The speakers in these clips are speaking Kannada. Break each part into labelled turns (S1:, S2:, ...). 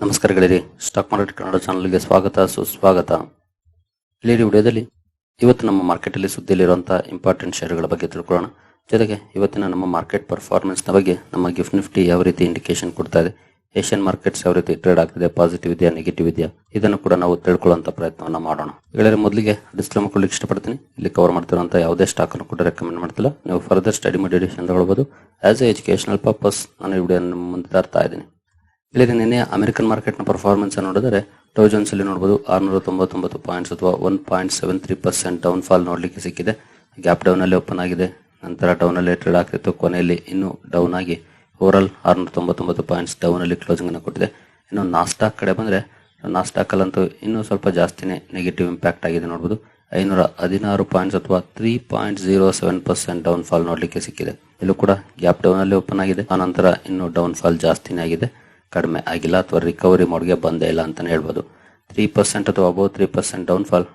S1: ನಮಸ್ಕಾರ ಗೆಳೆಯರಿ, ಸ್ಟಾಕ್ ಮಾರ್ಕೆಟ್ ಕನ್ನಡ ಚಾನಲ್ಗೆ ಸ್ವಾಗತ, ಸುಸ್ವಾಗತ. ಇಲ್ಲಿ ವಿಡಿಯೋದಲ್ಲಿ ಇವತ್ತು ನಮ್ಮ ಮಾರ್ಕೆಟಲ್ಲಿ ಸುದ್ದಿಯಲ್ಲಿರುವಂಥ ಇಂಪಾರ್ಟೆಂಟ್ ಶೇರ್ಗಳ ಬಗ್ಗೆ ತಿಳ್ಕೊಳ್ಳೋಣ. ಜೊತೆಗೆ ಇವತ್ತಿನ ನಮ್ಮ ಮಾರ್ಕೆಟ್ ಪರ್ಫಾರ್ಮೆನ್ಸ್ನ ಬಗ್ಗೆ ನಮ್ಮ ಗಿಫ್ಟ್ ನಿಫ್ಟಿ ಯಾವ ರೀತಿ ಇಂಡಿಕೇಶನ್ ಕೊಡ್ತಾ ಇದೆ ಏಷ್ಯನ್ ಮಾರ್ಕೆಟ್ಸ್ ಯಾವ ರೀತಿ ಟ್ರೇಡ್ ಆಗ್ತಿದೆ ಪಾಸಿಟಿವ್ ಇದೆಯಾ ನೆಗೆಟಿವ್ ಇದೆಯಾ, ಇದನ್ನು ಕೂಡ ನಾವು ತಿಳ್ಕೊಳ್ಳುವಂಥ ಪ್ರಯತ್ನವನ್ನು ಮಾಡೋಣ. ಗೆಳೆಯರ, ಮೊದಲಿಗೆ ಡಿಸ್ಕ್ಲೇಮರ್ ಕೊಡ್ಲಿಕ್ಕೆ ಇಷ್ಟಪಡ್ತೀನಿ. ಇಲ್ಲಿ ಕವರ್ ಮಾಡ್ತಿರುವಂಥ ಯಾವುದೇ ಸ್ಟಾಕ್ ಅನ್ನು ಕೂಡ ರೆಕಮೆಂಡ್ ಮಾಡ್ತಿಲ್ಲ. ನೀವು ಫರ್ದರ್ ಸ್ಟಡಿ ಮಾಡಿ ಅಂತ ಹೇಳ್ಬೋದು ಆಸ್ ಎ ಎಜುಕೇಶನಲ್ ಪರ್ಪಸ್ ನಾನು ಈ ವಿಡಿಯೋ ಮುಂದೆ ತರ್ತಾ ಇದ್ದೀನಿ. ಇಲ್ಲಿ ನಿನ್ನೆ ಅಮೆರಿಕನ್ ಮಾರ್ಕೆಟ್ನ ಪರ್ಫಾರ್ಮೆನ್ಸ್ ನೋಡಿದರೆ ಜೋನ್ಸ್ ಅಲ್ಲಿ ನೋಡಬಹುದು ಆರ್ನೂರ ತೊಂಬತ್ತೊಂಬತ್ತು ಪಾಯಿಂಟ್ಸ್ ಅಥವಾ one point seven three percent down fall ನೋಡಲಿಕ್ಕೆ ಸಿಕ್ಕಿದೆ. ಗ್ಯಾಪ್ ಡೌನ್ ಅಲ್ಲಿ ಓಪನ್ ಆಗಿದೆ. ನಂತರ ಡೌನ್ ಅಲ್ಲಿ ಟ್ರೇಡ್ ಆಗ್ತಿತ್ತು. ಕೊನೆಯಲ್ಲಿ ಇನ್ನೂ ಡೌನ್ ಆಗಿ ಓವರಾಲ್ ಆರ್ನೂರ ತೊಂಬತ್ತೊಂಬತ್ತು ಪಾಯಿಂಟ್ಸ್ ಡೌನ್ ಅಲ್ಲಿ ಕ್ಲೋಸಿಂಗ್ ಅನ್ನು ಕೊಟ್ಟಿದೆ. ಇನ್ನು ನಾಸ್ಟಾಕ್ ಕಡೆ ಬಂದ್ರೆ ನಾಸ್ಟಾಕ್ ಅಲ್ಲಂತೂ ಇನ್ನೂ ಸ್ವಲ್ಪ ಜಾಸ್ತಿನೇ ನೆಗೆಟಿವ್ ಇಂಪ್ಯಾಕ್ಟ್ ಆಗಿದೆ ನೋಡಬಹುದು ಐನೂರ ಹದಿನಾರು ಪಾಯಿಂಟ್ಸ್ ಅಥವಾ three point zero seven percent down fall ನೋಡಲಿಕ್ಕೆ ಸಿಕ್ಕಿದೆ. ಇಲ್ಲೂ ಕೂಡ ಗ್ಯಾಪ್ ಡೌನ್ ಅಲ್ಲಿ ಓಪನ್ ಆಗಿದೆ. ಆನಂತರ ಇನ್ನು ಡೌನ್ ಫಾಲ್ ಜಾಸ್ತಿನೇ ಆಗಿದೆ. ಕಡಿಮೆ ಆಗಿಲ್ಲ ಅಥವಾ ರಿಕವರಿ ಮೋಡ್ಗೆ ಬಂದೇ ಇಲ್ಲ ಅಂತಾನೆ ಹೇಳ್ಬೋದು. ತ್ರೀ ಪರ್ಸೆಂಟ್ ಅಥವಾ above three percent down fall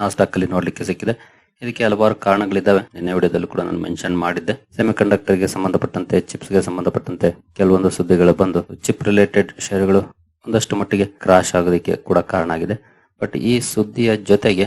S1: Nasdaq ಅಲ್ಲಿ ನೋಡ್ಲಿಕ್ಕೆ ಸಿಕ್ಕಿದೆ. ಇದಕ್ಕೆ ಹಲವಾರು ಕಾರಣಗಳಿದ್ದಾವೆ. ನಿನ್ನೆ ವಿಡಿಯೋದಲ್ಲಿ ಕೂಡ ನಾನು ಮೆನ್ಷನ್ ಮಾಡಿದ್ದೆ. ಸೆಮಿ ಕಂಡಕ್ಟರ್ಗೆ ಸಂಬಂಧಪಟ್ಟಂತೆ ಚಿಪ್ಸ್ಗೆ ಸಂಬಂಧಪಟ್ಟಂತೆ ಕೆಲವೊಂದು ಸುದ್ದಿಗಳು ಬಂದು ಚಿಪ್ ರಿಲೇಟೆಡ್ ಶೇರ್ಗಳು ಒಂದಷ್ಟು ಮಟ್ಟಿಗೆ ಕ್ರಾಶ್ ಆಗೋದಕ್ಕೆ ಕೂಡ ಕಾರಣ ಆಗಿದೆ. ಬಟ್ ಈ ಸುದ್ದಿಯ ಜೊತೆಗೆ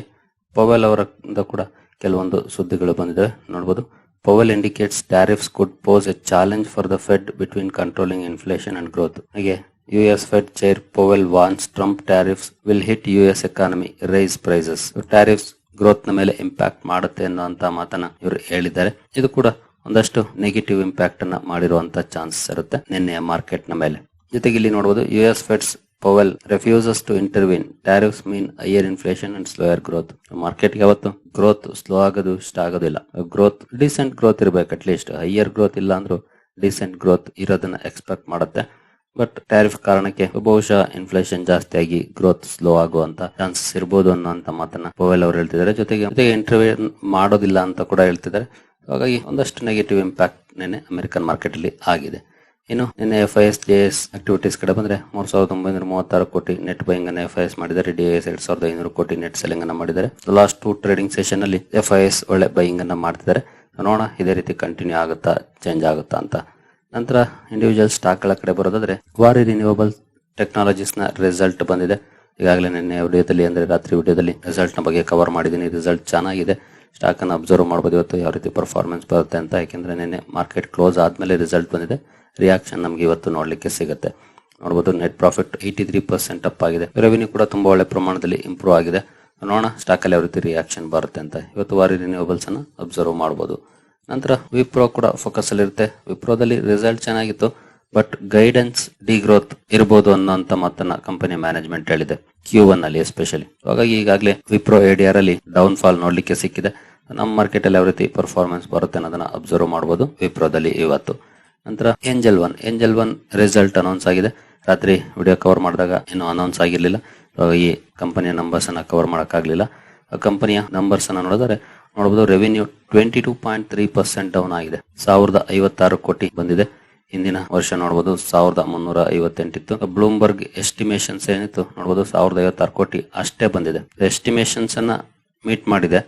S1: ಪೊವೆಲ್ ಅವರಿಂದ ಕೂಡ ಕೆಲವೊಂದು ಸುದ್ದಿಗಳು ಬಂದಿದ್ದಾವೆ. ನೋಡಬಹುದು Powell indicates tariffs could pose a challenge for the Fed between controlling inflation and growth. ಹಾಗೆ US Fed Chair Powell warns Trump tariffs will hit US economy raise prices. Tariffs ಗ್ರೋತ್ನ ಮೇಲೆ ಇಂಪ್ಯಾಕ್ಟ್ ಮಾಡುತ್ತೆ ಅನ್ನುವಂತ ಮಾತನ್ನ ಇವರು ಹೇಳಿದ್ದಾರೆ ಇದು ಕೂಡ ಒಂದಷ್ಟು ನೆಗೆಟಿವ್ ಇಂಪ್ಯಾಕ್ಟ್ ಅನ್ನ ಮಾಡಿರುವಂತ ಚಾನ್ಸಸ್ ಇರುತ್ತೆ ನಿನ್ನೆಯ ಮಾರ್ಕೆಟ್ನ ಮೇಲೆ ಜೊತೆಗೆ ಇಲ್ಲಿ ನೋಡಬಹುದು US Fed's Powell refuses to intervene tariffs mean higher inflation and slower growth market ಯಾವತ್ತು ಗ್ರೋತ್ ಸ್ಲೋ ಆಗೋದು, ಇಷ್ಟ ಆಗೋದಿಲ್ಲ. ಗ್ರೋತ್ ಡಿಸೆಂಟ್ ಗ್ರೋತ್ ಇರಬೇಕು ಅಟ್ ಲೀಸ್ಟ್ ಹೈಯರ್ ಗ್ರೋತ್ ಇಲ್ಲ ಅಂದ್ರೂ ಡಿಸೆಂಟ್ ಗ್ರೋತ್ ಇರೋದನ್ನ ಎಕ್ಸ್ಪೆಕ್ಟ್ ಮಾಡುತ್ತೆ. ಬಟ್ ಟ್ಯಾರಿಫ್ ಕಾರಣಕ್ಕೆ ಬಹುಶಃ ಇನ್ಫ್ಲೇಷನ್ ಜಾಸ್ತಿ ಆಗಿ ಗ್ರೋತ್ ಸ್ಲೋ ಆಗುವಂತ ಚಾನ್ಸಸ್ ಇರಬಹುದು ಅನ್ನೋಂತ ಮಾತನ್ನ ಪೋವೆಲ್ ಅವರು ಹೇಳ್ತಿದ್ದಾರೆ. ಜೊತೆಗೆ ಜೊತೆಗೆ ಇಂಟರ್ವ್ಯೂ ಮಾಡೋದಿಲ್ಲ ಅಂತ ಕೂಡ ಹೇಳ್ತಿದ್ದಾರೆ. ಹಾಗಾಗಿ ಒಂದಷ್ಟು ನೆಗೆಟಿವ್ ಇಂಪ್ಯಾಕ್ಟ್ ನೆನೆ ಅಮೆರಿಕನ್ ಮಾರ್ಕೆಟ್ ಅಲ್ಲಿ ಆಗಿದೆ. ಇನ್ನು ನಿನ್ನೆ F I S J S activities ಕಡೆ ಬಂದ್ರೆ ಮೂರ್ ಸಾವಿರದ ಒಂಬೈನೂರ ಮೂವತ್ತಾರು ಕೋಟಿ ನೆಟ್ ಬೈಂಗ್ ಅನ್ನು ಎಫ್ ಐ ಎಸ್ ಮಾಡಿದ್ದಾರೆ. ಡಿ ಎಸ್ ಎರಡ್ ಸಾವಿರದ ಐನೂರು ಕೋಟಿ ನೆಟ್ ಸೆಲ್ಲಿಂಗ್ ಅನ್ನ ಮಾಡಿದ್ದಾರೆ. ಲಾಸ್ಟ್ ಟು ಟ್ರೇಡಿಂಗ್ ಸೆಷನ್ ಅಲ್ಲಿ ಎಫ್ ಐ ಎಸ್ ಒಳ್ಳೆ ಬೈಯಿಂಗ್ ಅನ್ನ ಮಾಡ್ತಿದ್ದಾರೆ. ನೋಡೋಣ, ಇದೇ ರೀತಿ ಕಂಟಿನ್ಯೂ ಆಗುತ್ತಾ ಚೇಂಜ್ ಆಗುತ್ತಾ ಅಂತ. ನಂತರ ಇಂಡಿವಿಜುವಲ್ ಸ್ಟಾಕ್ಗಳ ಕಡೆ ಬರೋದಾದ್ರೆ ವಾರಿ ರಿನ್ಯೂವಬಲ್ ಟೆಕ್ನಾಲಜೀಸ್ನ ರಿಸಲ್ಟ್ ಬಂದಿದೆ. ಈಗಾಗಲೇ ನಿನ್ನೆ ವಿಡಿಯೋದಲ್ಲಿ ಅಂದ್ರೆ ರಾತ್ರಿ ವಿಡಿಯೋದಲ್ಲಿ ರಿಸಲ್ಟ್ನ ಬಗ್ಗೆ ಕವರ್ ಮಾಡಿದ್ದೀನಿ. ರಿಸಲ್ಟ್ ಚೆನ್ನಾಗಿದೆ. ಸ್ಟಾಕ್ ಅನ್ನು ಅಬ್ಸರ್ವ್ ಮಾಡ್ಬೋದು. ಇವತ್ತು ಯಾವ ರೀತಿ ಪರ್ಫಾರ್ಮೆನ್ಸ್ ಬರುತ್ತೆ ಅಂತ, ಯಾಕೆಂದರೆ ನಿನ್ನೆ ಮಾರ್ಕೆಟ್ ಕ್ಲೋಸ್ ಆದಮೇಲೆ ರಿಸಲ್ಟ್ ಬಂದಿದೆ. ರಿಯಾಕ್ಷನ್ ನಮಗೆ ಇವತ್ತು ನೋಡಲಿಕ್ಕೆ ಸಿಗುತ್ತೆ. ನೋಡ್ಬೋದು net profit eighty three percent up ಆಗಿದೆ. ರೆವೆನ್ಯೂ ಕೂಡ ತುಂಬ ಒಳ್ಳೆ ಪ್ರಮಾಣದಲ್ಲಿ ಇಂಪ್ರೂವ್ ಆಗಿದೆ. ನೋಡೋಣ ಸ್ಟಾಕಲ್ಲಿ ಯಾವ ರೀತಿ ರಿಯಾಕ್ಷನ್ ಬರುತ್ತೆ ಅಂತ. ಇವತ್ತು ವಾರಿ ರಿನ್ಯೂವಬಲ್ಸ್ ಅನ್ನ ಅಬ್ಸರ್ವ್ ಮಾಡ್ಬೋದು. ನಂತರ ವಿಪ್ರೋ ಕೂಡ ಫೋಕಸ್ ಅಲ್ಲಿರುತ್ತೆ. ವಿಪ್ರೋದಲ್ಲಿ ರಿಸಲ್ಟ್ ಚೆನ್ನಾಗಿತ್ತು. ಬಟ್ ಗೈಡೆನ್ಸ್ ಡಿ ಗ್ರೋತ್ ಇರಬಹುದು ಅನ್ನೋಂತ ಮಾತನ್ನ ಕಂಪನಿ ಮ್ಯಾನೇಜ್ಮೆಂಟ್ ಹೇಳಿದೆ ಕ್ಯೂ ಒನ್ ಅಲ್ಲಿ ಎಸ್ಪೆಷಲಿ ಹಾಗಾಗಿ ಈಗಾಗಲೇ ವಿಪ್ರೋ ಎಡಿಆರ್ ಅಲ್ಲಿ ಡೌನ್ ಫಾಲ್ ನೋಡ್ಲಿಕ್ಕೆ ಸಿಕ್ಕಿದೆ. ನಮ್ಮ ಮಾರ್ಕೆಟ್ ಅಲ್ಲಿ ಯಾವ ರೀತಿ ಪರ್ಫಾರ್ಮೆನ್ಸ್ ಬರುತ್ತೆ ಅನ್ನೋದನ್ನ ಅಬ್ಸರ್ವ್ ಮಾಡಬಹುದು ವಿಪ್ರೋದಲ್ಲಿ ಇವತ್ತು. ನಂತರ Angel One Angel One result announce ಆಗಿದೆ. ರಾತ್ರಿ ವಿಡಿಯೋ ಕವರ್ ಮಾಡಿದಾಗ ಇನ್ನೂ ಅನೌನ್ಸ್ ಆಗಿರ್ಲಿಲ್ಲ. ಈ ಕಂಪನಿಯ ನಂಬರ್ಸ್ ಅನ್ನ ಕವರ್ ಮಾಡೋಕ್ಕಾಗಲಿಲ್ಲ. ಕಂಪನಿಯ ನಂಬರ್ಸ್ ಅನ್ನ ನೋಡಿದ್ರೆ ನೋಡಬಹುದು revenue twenty two point three percent down ಆಗಿದೆ. ಸಾವಿರದ ಐವತ್ತಾರು ಕೋಟಿ ಬಂದಿದೆ. ಹಿಂದಿನ ವರ್ಷ ನೋಡಬಹುದು ಸಾವಿರದ ಮುನ್ನೂರ ಐವತ್ತೆಂಟಿತ್ತು. ಬ್ಲೂಮ್ಬರ್ಗ್ ಎಸ್ಟಿಮೇಷನ್ಸ್ ಏನಿತ್ತು ನೋಡಬಹುದು ಸಾವಿರದ ಐವತ್ತಾರು ಕೋಟಿ ಅಷ್ಟೇ ಬಂದಿದೆ. ಎಸ್ಟಿಮೇಷನ್ಸ್ ಅನ್ನ ಮೀಟ್ ಮಾಡಿದೆ.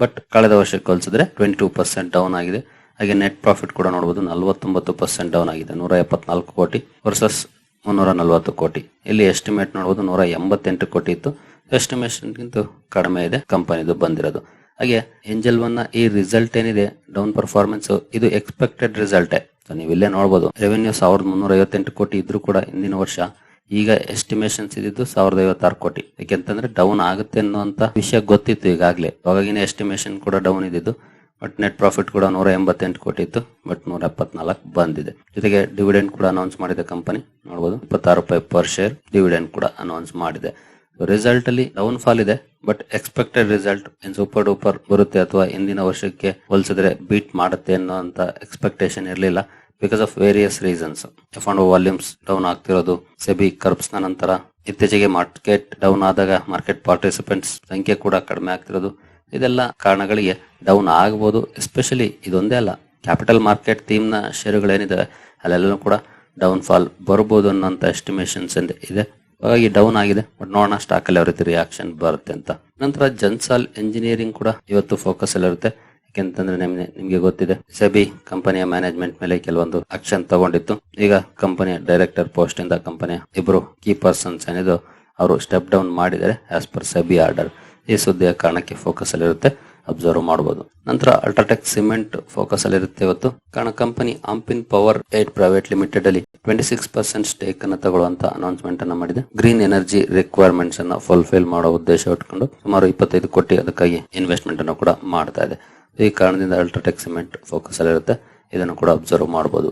S1: ಬಟ್ ಕಳೆದ ವರ್ಷಕ್ಕೆ ಹೋಲಿಸಿದ್ರೆ ಟ್ವೆಂಟಿ ಟೂ ಪರ್ಸೆಂಟ್ ಡೌನ್ ಆಗಿದೆ. ಹಾಗೆ ನೆಟ್ ಪ್ರಾಫಿಟ್ ಕೂಡ ನೋಡಬಹುದು ನಲವತ್ತೊಂಬತ್ತು ಪರ್ಸೆಂಟ್ ಡೌನ್ ಆಗಿದೆ. ನೂರ ಎಪ್ಪತ್ನಾಲ್ಕು ಕೋಟಿ ವರ್ಸಸ್ ಮುನ್ನೂರ ನಲವತ್ತು ಕೋಟಿ. ಇಲ್ಲಿ ಎಸ್ಟಿಮೇಟ್ ನೋಡಬಹುದು ನೂರ ಎಂಬತ್ತೆಂಟು ಕೋಟಿ ಇತ್ತು. ಎಸ್ಟಿಮೇಷನ್ಗಿಂತ ಕಡಿಮೆ ಇದೆ ಕಂಪನಿದು ಬಂದಿರೋದು. ಹಾಗೆ ಏಂಜಲ್ ಒನ್ನ ಈ ರಿಸಲ್ಟ್ ಏನಿದೆ ಡೌನ್ ಪರ್ಫಾರ್ಮೆನ್ಸ್ ಇದು ಎಕ್ಸ್ಪೆಕ್ಟೆಡ್ ರಿಸಲ್ಟ್ ನೀವು ಇಲ್ಲೇ ನೋಡಬಹುದು ರೆವೆನ್ಯೂ ಸಾವಿರದ ಮುನ್ನೂರ ಐವತ್ತೆಂಟು ಕೋಟಿ ಇದ್ರೂ ಕೂಡ ಹಿಂದಿನ ವರ್ಷ ಈಗ ಎಸ್ಟಿಮೇಷನ್ಸ್ ಇದ್ದಿದ್ದು ಸಾವಿರದ ಐವತ್ತಾರು ಕೋಟಿ. ಯಾಕೆಂತಂದ್ರೆ ಡೌನ್ ಆಗುತ್ತೆ ಅನ್ನುವಂತ ವಿಷಯ ಗೊತ್ತಿತ್ತು ಈಗಾಗಲೇ. ಅವಾಗಿನ ಎಸ್ಟಿಮೇಷನ್ ಕೂಡ ಡೌನ್ ಇದ್ದಿದ್ದು ಬಟ್ ನೆಟ್ ಪ್ರಾಫಿಟ್ ಕೂಡ ನೂರ ಎಂಬತ್ತೆಂಟು ಕೋಟಿ ಇತ್ತು ಬಟ್ ನೂರ ಎಪ್ಪತ್ನಾಲ್ಕು ಬಂದಿದೆ. ಜೊತೆಗೆ ಡಿವಿಡೆಂಡ್ ಕೂಡ ಅನೌನ್ಸ್ ಮಾಡಿದೆ ಕಂಪನಿ ನೋಡಬಹುದು ಇಪ್ಪತ್ತಾರು ರೂಪಾಯಿ ಪರ್ ಶೇರ್ ಡಿವಿಡೆಂಡ್ ಕೂಡ ಅನೌನ್ಸ್ ಮಾಡಿದೆ. ರಿಸಲ್ಟ್ ಅಲ್ಲಿ ಡೌನ್ ಫಾಲ್ ಇದೆ but expected result super duper ಬರುತ್ತೆ ಅಥವಾ ಹಿಂದಿನ ವರ್ಷಕ್ಕೆ ಹೋಲಿಸಿದ್ರೆ ಬೀಟ್ ಮಾಡುತ್ತೆ ಅನ್ನೋಂತ ಎಕ್ಸ್ಪೆಕ್ಟೇಷನ್ ಇರಲಿಲ್ಲ because of various reasons F and volumes down ಆಗ್ತಿರೋದು, ಸೆಬಿ ಕರ್ಬ್ಸ್ನ ನಂತರ ಇತ್ತೀಚೆಗೆ ಮಾರ್ಕೆಟ್ ಡೌನ್ ಆದಾಗ ಮಾರ್ಕೆಟ್ ಪಾರ್ಟಿಸಿಪೆಂಟ್ಸ್ ಸಂಖ್ಯೆ ಕೂಡ ಕಡಿಮೆ ಆಗ್ತಿರೋದು. ಇದೆಲ್ಲ ಕಾರಣಗಳಿಗೆ ಡೌನ್ ಆಗಬಹುದು ಎಸ್ಪೆಷಲಿ ಇದೊಂದೇ ಅಲ್ಲ ಕ್ಯಾಪಿಟಲ್ ಮಾರ್ಕೆಟ್ ಥೀಮ್ನ ಷೇರುಗಳೇನಿದೆ ಅಲ್ಲೆಲ್ಲೂ ಕೂಡ ಡೌನ್ ಫಾಲ್ ಬರಬಹುದು ಅನ್ನೋಂಥ ಎಸ್ಟಿಮೇಷನ್ಸ್ ಇದೆ. ಹಾಗಾಗಿ ಡೌನ್ ಆಗಿದೆ. ಬಟ್ ನೋಡೋಣ ಸ್ಟಾಕ್ ಅಲ್ಲಿ ಯಾವ ರೀತಿ ರಿಯಾಕ್ಷನ್ ಬರುತ್ತೆ ಅಂತ. ನಂತರ ಜನ್ಸಾಲ್ ಎಂಜಿನಿಯರಿಂಗ್ ಕೂಡ ಇವತ್ತು ಫೋಕಸ್ ಅಲ್ಲಿ ಇರುತ್ತೆ. ಯಾಕೆಂತಂದ್ರೆ ನಿಮ್ಗೆ ನಿಮ್ಗೆ ಗೊತ್ತಿದೆ. ಸೆಬಿ ಕಂಪನಿಯ ಮ್ಯಾನೇಜ್ಮೆಂಟ್ ಮೇಲೆ ಕೆಲವೊಂದು ಆಕ್ಷನ್ ತಗೊಂಡಿತ್ತು. ಈಗ ಕಂಪನಿಯ ಡೈರೆಕ್ಟರ್ ಪೋಸ್ಟ್ ಇಂದ ಕಂಪನಿಯ ಇಬ್ರು ಕೀ ಪರ್ಸನ್ಸ್ ಏನಿದು, ಅವರು ಸ್ಟೆಪ್ ಡೌನ್ ಮಾಡಿದರೆ ಆಸ್ ಪರ್ ಸೆಬಿ ಆರ್ಡರ್ ಈ ಸುದ್ದಿಯ ಕಾರಣಕ್ಕೆ ಫೋಕಸ್ ಅಲ್ಲಿರುತ್ತೆ ಅಬ್ಸರ್ವ್ ಮಾಡಬಹುದು ನಂತರ ಅಲ್ಟ್ರಾಟೆಕ್ ಸಿಮೆಂಟ್ ಫೋಕಸ್ ಅಲ್ಲಿ ಇರುತ್ತೆ ಇವತ್ತು. ಕಾರಣ company Ampin power eight private limited ಅಲ್ಲಿ ಟ್ವೆಂಟಿ ಸಿಕ್ಸ್ ಪರ್ಸೆಂಟ್ ಸ್ಟೇಕ್ ಅನ್ನು ತಗೊಳ್ಳುವಂತ ಅನೌನ್ಸ್ಮೆಂಟ್ ಅನ್ನ ಮಾಡಿದೆ. ಗ್ರೀನ್ ಎನರ್ಜಿ ರಿಕ್ವೈರ್ಮೆಂಟ್ಸ್ ಅನ್ನ ಫುಲ್ಫಿಲ್ ಮಾಡೋ ಉದ್ದೇಶ ಇಟ್ಕೊಂಡು ಸುಮಾರು ಇಪ್ಪತ್ತೈದು ಕೋಟಿ ಅದಕ್ಕಾಗಿ ಇನ್ವೆಸ್ಟ್ಮೆಂಟ್ ಅನ್ನು ಕೂಡ ಮಾಡ್ತಾ ಇದೆ. ಈ ಕಾರಣದಿಂದ ಅಲ್ಟ್ರಾಟೆಕ್ ಸಿಮೆಂಟ್ ಫೋಕಸ್ ಅಲ್ಲಿರುತ್ತೆ ಇದನ್ನು ಕೂಡ ಅಬ್ಸರ್ವ್ ಮಾಡಬಹುದು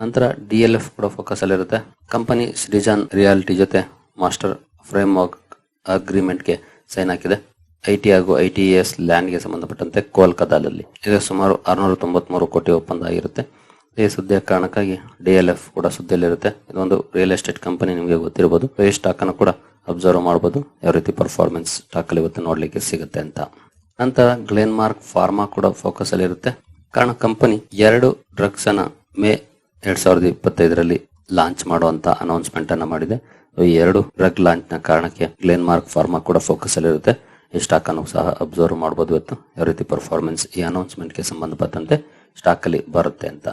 S1: ನಂತರ ಡಿ ಎಲ್ ಎಫ್ ಕೂಡ ಫೋಕಸ್ ಅಲ್ಲಿರುತ್ತೆ ಕಂಪನಿ ಶ್ರೀಜಾನ್ ರಿಯಾಲಿಟಿ ಜೊತೆ ಮಾಸ್ಟರ್ ಫ್ರೇಮ್ ವರ್ಕ್ ಅಗ್ರಿಮೆಂಟ್ಗೆ ಸೈನ್ ಹಾಕಿದೆ. ಐ ಟಿ ಹಾಗೂ ಐ ಟಿ ಎಸ್ ಲ್ಯಾಂಡ್ಗೆ ಸಂಬಂಧಪಟ್ಟಂತೆ ಕೋಲ್ಕತ್ತಾದಲ್ಲಿ ಇದು ಸುಮಾರು ಆರುನೂರ ತೊಂಬತ್ಮೂರು ಕೋಟಿ ಒಪ್ಪಂದ ಆಗಿರುತ್ತೆ. ಈ ಸುದ್ದಿಯ ಕಾರಣಕ್ಕಾಗಿ ಡಿ ಎಲ್ ಎಫ್ ಕೂಡ ಸುದ್ದಿಯಲ್ಲಿರುತ್ತೆ. ಇದೊಂದು ರಿಯಲ್ ಎಸ್ಟೇಟ್ ಕಂಪನಿ ನಿಮಗೆ ಗೊತ್ತಿರಬಹುದು ಈ ಸ್ಟಾಕ್ ಅನ್ನು ಕೂಡ ಅಬ್ಸರ್ವ್ ಮಾಡಬಹುದು ಯಾವ ರೀತಿ ಪರ್ಫಾರ್ಮೆನ್ಸ್ ಸ್ಟಾಕ್ ಅಲ್ಲಿ ಇವತ್ತು ನೋಡ್ಲಿಕ್ಕೆ ಸಿಗುತ್ತೆ ಅಂತ. ನಂತರ ಗ್ಲೇನ್ ಮಾರ್ಕ್ ಫಾರ್ಮಾ ಕೂಡ ಫೋಕಸ್ ಅಲ್ಲಿ ಇರುತ್ತೆ. ಕಾರಣ ಕಂಪನಿ ಎರಡು ಡ್ರಗ್ಸ್ ಅನ್ನ ಮೇ ಎರಡ್ ಸಾವಿರದ ಇಪ್ಪತ್ತೈದರಲ್ಲಿ ಲಾಂಚ್ ಮಾಡುವಂತ ಅನೌನ್ಸ್ಮೆಂಟ್ ಅನ್ನ ಮಾಡಿದೆ. ಈ ಎರಡು ಡ್ರಗ್ ಲಾಂಚ್ನ ಕಾರಣಕ್ಕೆ ಗ್ಲೇನ್ ಮಾರ್ಕ್ ಫಾರ್ಮಾ ಕೂಡ ಫೋಕಸ್ ಅಲ್ಲಿ ಇರುತ್ತೆ. ಸ್ಟಾಕ್ ಅನ್ನು ಸಹ ಅಬ್ಸರ್ವ್ ಮಾಡಬಹುದು ಇವತ್ತು. ಯಾವ ರೀತಿ ಪರ್ಫಾರ್ಮೆನ್ಸ್ ಈ ಅನೌನ್ಸ್ಮೆಂಟ್ಗೆ ಸಂಬಂಧಪಟ್ಟಂತೆ ಸ್ಟಾಕ್ ಅಲ್ಲಿ ಬರುತ್ತೆ ಅಂತ.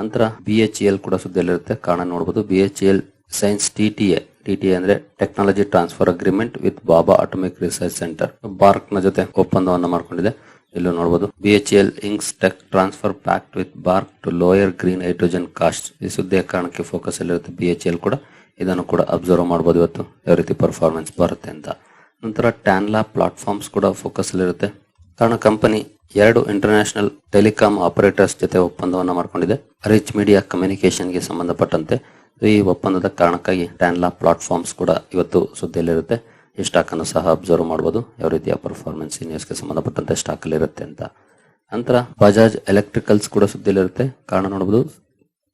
S1: ನಂತರ ಬಿ ಎಚ್ ಎಲ್ ಕೂಡ ಸುದ್ದಿಯಲ್ಲಿರುತ್ತೆ. ಕಾರಣ ನೋಡಬಹುದು B H L signs T T A T T ಅಂದ್ರೆ technology transfer agreement with Bhabha atomic research centre ಬಾರ್ಕ್ನ ಜೊತೆ ಒಪ್ಪಂದವನ್ನು ಮಾಡಿಕೊಂಡಿದೆ. ಇಲ್ಲೂ ನೋಡಬಹುದು B H L inks tech transfer pact with BARC to lower green hydrogen cost ಈ ಸುದ್ದಿಯ ಕಾರಣಕ್ಕೆ ಫೋಕಸ್ ಅಲ್ಲಿರುತ್ತೆ ಬಿ ಎಚ್ ಎಲ್ ಕೂಡ. ಇದನ್ನು ಕೂಡ ಅಬ್ಸರ್ವ್ ಮಾಡಬಹುದು ಇವತ್ತು. ಯಾವ ರೀತಿ ಪರ್ಫಾರ್ಮೆನ್ಸ್ ಬರುತ್ತೆ ಅಂತ. ನಂತರ ಟ್ಯಾನ್ಲಾ ಪ್ಲಾಟ್ಫಾರ್ಮ್ಸ್ ಕೂಡ ಫೋಕಸ್ ಅಲ್ಲಿರುತ್ತೆ ಕಾರಣ ಕಂಪನಿ ಎರಡು ಇಂಟರ್ನ್ಯಾಷನಲ್ ಟೆಲಿಕಾಂ ಆಪರೇಟರ್ಸ್ ಜೊತೆ ಒಪ್ಪಂದವನ್ನು ಮಾಡಿಕೊಂಡಿದೆ. ರಿಚ್ ಮೀಡಿಯಾ ಕಮ್ಯುನಿಕೇಶನ್ಗೆ ಸಂಬಂಧಪಟ್ಟಂತೆ. ಈ ಒಪ್ಪಂದದ ಕಾರಣಕ್ಕಾಗಿ ಟ್ಯಾನ್ಲಾ ಪ್ಲಾಟ್ಫಾರ್ಮ್ಸ್ ಕೂಡ ಇವತ್ತು ಸುದ್ದಿಯಲ್ಲಿರುತ್ತೆ. ಈ ಸ್ಟಾಕ್ ಅನ್ನು ಸಹ ಅಬ್ಸರ್ವ್ ಮಾಡಬಹುದು ಯಾವ ರೀತಿಯ ಪರ್ಫಾರ್ಮೆನ್ಸ್ ಈ ನ್ಯೂಸ್ಗೆ ಸಂಬಂಧಪಟ್ಟಂತೆ ಸ್ಟಾಕ್ ಅಲ್ಲಿ ಇರುತ್ತೆ ಅಂತ. ನಂತರ ಬಜಾಜ್ ಎಲೆಕ್ಟ್ರಿಕಲ್ಸ್ ಕೂಡ ಸುದ್ದಿಯಲ್ಲಿರುತ್ತೆ. ಕಾರಣ ನೋಡಬಹುದು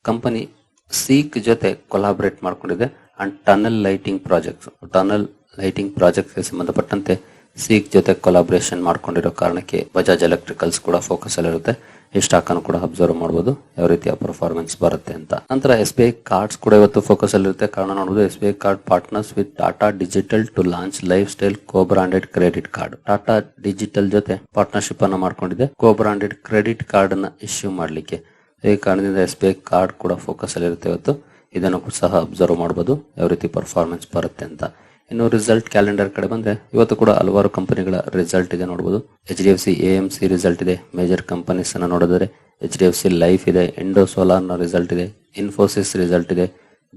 S1: ಕಂಪನಿ ಸೀಕ್ ಜೊತೆ ಕೊಲಾಬರೇಟ್ ಮಾಡ್ಕೊಂಡಿದೆ. And tunnel lighting projects. Tunnel lighting ಪ್ರಾಜೆಕ್ಟ್ಗೆ ಸಂಬಂಧಪಟ್ಟಂತೆ ಸೀಕ್ ಜೊತೆ ಕೊಲಾಬ್ರೇಷನ್ ಮಾಡ್ಕೊಂಡಿರೋ ಕಾರಣಕ್ಕೆ ಬಜಾಜ್ ಎಲೆಕ್ಟ್ರಿಕಲ್ಸ್ ಕೂಡ ಫೋಕಸ್ ಅಲ್ಲಿರುತ್ತೆ ಈ ಸ್ಟಾಕ್ ಅನ್ನು ಕೂಡ ಅಬ್ಸರ್ವ್ ಮಾಡಬಹುದು ಯಾವ ರೀತಿಯ ಪರ್ಫಾರ್ಮೆನ್ಸ್ ಬರುತ್ತೆ ಅಂತ. ನಂತರ ಎಸ್ ಬಿ ಐ ಕಾರ್ಡ್ಸ್ ಕೂಡ ಇವತ್ತು ಫೋಕಸ್ ಅಲ್ಲಿರುತ್ತೆ ಕಾರಣ ನೋಡಬಹುದು S B I card partners with Tata digital to launch lifestyle co branded credit card Tata digital ಜೊತೆ ಪಾರ್ಟ್ನರ್ಶಿಪ್ ಅನ್ನ ಮಾಡ್ಕೊಂಡಿದೆ. ಕೋ ಬ್ರಾಂಡೆಡ್ ಕ್ರೆಡಿಟ್ ಕಾರ್ಡ್ ಅನ್ನ ಇಶ್ಯೂ ಮಾಡಲಿಕ್ಕೆ. ಈ ಕಾರಣದಿಂದ ಎಸ್ ಬಿ ಐ ಕಾರ್ಡ್ ಕೂಡ ಫೋಕಸ್ ಅಲ್ಲಿರುತ್ತೆ ಇವತ್ತು. ಇದನ್ನು ಸಹ ಅಬ್ಸರ್ವ್ ಮಾಡಬಹುದು ಯಾವ ರೀತಿ ಪರ್ಫಾರ್ಮೆನ್ಸ್ ಬರುತ್ತೆ ಅಂತ. ಇನ್ನು ರಿಸಲ್ಟ್ ಕ್ಯಾಲೆಂಡರ್ ಕಡೆ ಬಂದ್ರೆ ಇವತ್ತು ಕೂಡ ಹಲವಾರು ಕಂಪನಿಗಳ ರಿಸಲ್ಟ್ ಇದೆ ನೋಡಬಹುದು H D F C A M C result ಇದೆ. ಮೇಜರ್ ಕಂಪನೀಸ್ ಅನ್ನ ನೋಡಿದರೆ H D F C life ಇದೆ. ಇಂಡೋ ಸೋಲಾರ್ನ ರಿಸಲ್ಟ್ ಇದೆ. ಇನ್ಫೋಸಿಸ್ ರಿಸಲ್ಟ್ ಇದೆ.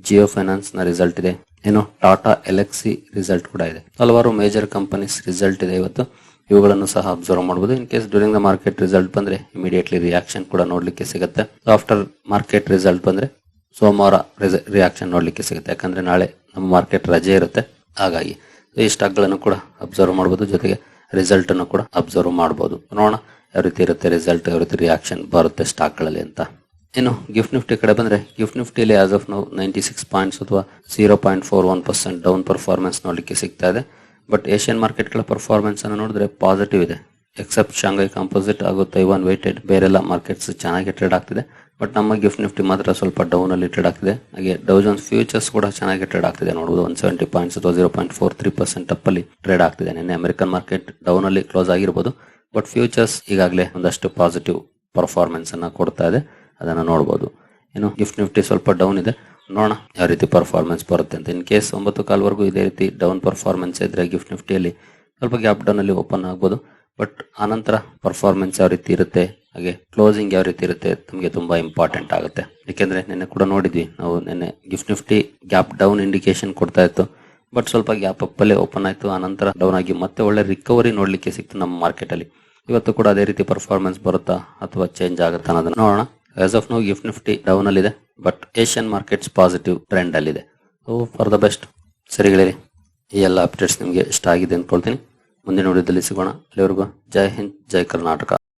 S1: ಜಿಯೋ ಫೈನಾನ್ಸ್ನ ರಿಸಲ್ಟ್ ಇದೆ. ಇನ್ನು ಟಾಟಾ ಎಲೆಕ್ಸಿ ರಿಸಲ್ಟ್ ಕೂಡ ಇದೆ. ಹಲವಾರು ಮೇಜರ್ ಕಂಪನೀಸ್ ರಿಸಲ್ಟ್ ಇದೆ ಇವತ್ತು. ಇವುಗಳನ್ನು ಸಹ ಅಬ್ಸರ್ವ್ ಮಾಡಬಹುದು in case during the market result ಬಂದ್ರೆ ಇಮಿಡಿಯೇಟ್ಲಿ ರಿಯಾಕ್ಷನ್ ಕೂಡ ನೋಡ್ಲಿಕ್ಕೆ ಸಿಗುತ್ತೆ. ಆಫ್ಟರ್ ಮಾರ್ಕೆಟ್ ರಿಸಲ್ಟ್ ಬಂದ್ರೆ ಸೋಮವಾರ ರಿಯಾಕ್ಷನ್ ನೋಡ್ಲಿಕ್ಕೆ ಸಿಗುತ್ತೆ. ಯಾಕಂದ್ರೆ ನಾಳೆ ನಮ್ಮ ಮಾರ್ಕೆಟ್ ರಜೆ ಇರುತ್ತೆ. ಹಾಗಾಗಿ ಈ ಸ್ಟಾಕ್ಗಳನ್ನು ಕೂಡ ಅಬ್ಸರ್ವ್ ಮಾಡ್ಬೋದು, ಜೊತೆಗೆ ರಿಸಲ್ಟನ್ನು ಕೂಡ ಅಬ್ಸರ್ವ್ ಮಾಡ್ಬೋದು. ನೋಡೋಣ, ಯಾವ ರೀತಿ ಇರುತ್ತೆ ರಿಸಲ್ಟ್ ಯಾವ ರೀತಿ ರಿಯಾಕ್ಷನ್ ಬರುತ್ತೆ ಸ್ಟಾಕ್ಗಳಲ್ಲಿ ಅಂತ. ಇನ್ನು ಗಿಫ್ಟ್ ನಿಫ್ಟಿ ಕಡೆ ಬಂದರೆ ಗಿಫ್ಟ್ ನಿಫ್ಟಿಯಲ್ಲಿ ಆಸ್ ಆಫ್ ನಾವು ನೈಂಟಿ ಸಿಕ್ಸ್ ಪಾಯಿಂಟ್ಸ್ ಅಥವಾ zero point four one percent down performance ನೋಡಲಿಕ್ಕೆ ಸಿಗ್ತಾ ಇದೆ. ಬಟ್ ಏಷ್ಯನ್ ಮಾರ್ಕೆಟ್ಗಳ ಪರ್ಫಾರ್ಮೆನ್ಸನ್ನು ನೋಡಿದ್ರೆ ಪಾಸಿಟಿವ್ ಇದೆ. ಎಕ್ಸೆಪ್ಟ್ ಶಾಂಘೈ ಕಾಂಪೋಸಿಟ್ ಹಾಗೂ ತೈವಾನ್ ವೇಟೆಡ್ ಬೇರೆಲ್ಲ ಮಾರ್ಕೆಟ್ಸ್ ಚೆನ್ನಾಗಿ ಟ್ರೇಡ್ ಆಗ್ತಿದೆ. ಬಟ್ ನಮ್ಮ ಗಿಫ್ಟ್ ನಿಫ್ಟಿ ಮಾತ್ರ ಸ್ವಲ್ಪ ಡೌನ್ ಅಲ್ಲಿ ಟ್ರೇಡ್ ಆಗ್ತಿದೆ. ಹಾಗೆ ಡೌಜನ್ ಫ್ಯೂಚರ್ಸ್ ಕೂಡ ಚೆನ್ನಾಗಿ ಟ್ರೇಡ್ ಆಗ್ತಿದೆ. ನೋಡಬಹುದು ಒನ್ ಸೆವೆಂಟಿ ಪಾಯಿಂಟ್ಸ್ ಅಥವಾ zero point four three percent up ಅಲ್ಲಿ ಟ್ರೇಡ್ ಆಗ್ತಿದೆ. ನಿನ್ನೆ ಅಮೆರಿಕನ್ ಮಾರ್ಕೆಟ್ ಡೌನ್ ಅಲ್ಲಿ ಕ್ಲೋಸ್ ಆಗಿರ್ಬೋದು. ಬಟ್ ಫ್ಯೂಚರ್ಸ್ ಈಗಾಗಲೇ ಒಂದಷ್ಟು ಪಾಸಿಟಿವ್ ಪರ್ಫಾರ್ಮೆನ್ಸ್ ಅನ್ನ ಕೊಡ್ತಾ ಇದೆ. ಅದನ್ನು ನೋಡಬಹುದು ಏನು ಗಿಫ್ಟ್ ನಿಫ್ಟಿ ಸ್ವಲ್ಪ ಡೌನ್ ಇದೆ. ನೋಡೋಣ ಯಾವ ರೀತಿ ಪರ್ಫಾರ್ಮೆನ್ಸ್ ಬರುತ್ತೆ ಅಂತ. ಇನ್ ಕೇಸ್ ಒಂಬತ್ತು ಕಾಲ್ವರೆಗೂ ಇದೇ ರೀತಿ ಡೌನ್ ಪರ್ಫಾರ್ಮೆನ್ಸ್ ಇದ್ರೆ ಗಿಫ್ಟ್ ನಿಫ್ಟಿಯಲ್ಲಿ ಸ್ವಲ್ಪ ಗ್ಯಾಪ್ ಡೌನ್ ಅಲ್ಲಿ ಓಪನ್ ಆಗ್ಬೋದು. ಬಟ್ ಆನಂತರ ಪರ್ಫಾರ್ಮೆನ್ಸ್ ಯಾವ ರೀತಿ ಇರುತ್ತೆ ಹಾಗೆ ಕ್ಲೋಸಿಂಗ್ ಯಾವ ರೀತಿ ಇರುತ್ತೆ ನಮಗೆ ತುಂಬಾ ಇಂಪಾರ್ಟೆಂಟ್ ಆಗುತ್ತೆ. ಯಾಕೆಂದ್ರೆ ನಿನ್ನೆ ಕೂಡ ನೋಡಿದ್ವಿ, ನಾವು ನಿನ್ನೆ gift Nifty gap down indication ಕೊಡ್ತಾ ಇತ್ತು. ಬಟ್ ಸ್ವಲ್ಪ ಗ್ಯಾಪ್ ಅಪ್ ಅಲ್ಲಿ ಓಪನ್ ಆಯಿತು ಆನಂತರ ಡೌನ್ ಆಗಿ ಮತ್ತೆ ಒಳ್ಳೆ ರಿಕವರಿ ನೋಡಲಿಕ್ಕೆ ಸಿಕ್ತು ನಮ್ಮ ಮಾರ್ಕೆಟ್ ಅಲ್ಲಿ. ಇವತ್ತು ಕೂಡ ಅದೇ ರೀತಿ ಪರ್ಫಾರ್ಮೆನ್ಸ್ ಬರುತ್ತಾ ಅಥವಾ ಚೇಂಜ್ ಆಗುತ್ತಾ ಅನ್ನೋದನ್ನ ನೋಡೋಣ. As of now gift Nifty down ಅಲ್ಲಿ ಇದೆ but Asian markets positive trend ಅಲ್ಲಿದೆ ಸೊ ಫಾರ್ ದ ಬೆಸ್ಟ್ ಸರಿಗಳಿರಿ ಈ ಎಲ್ಲ ಅಪ್ಡೇಟ್ಸ್ ನಿಮಗೆ ಇಷ್ಟ ಆಗಿದೆ ಅಂದ್ಕೊಳ್ತೀನಿ. ಮುಂದಿನ ವಿಡಿಯೋದಲ್ಲಿ ಸಿಗೋಣ. ಅಲ್ಲಿವರೆಗೂ ಜೈ ಹಿಂದ್, ಜೈ ಕರ್ನಾಟಕ.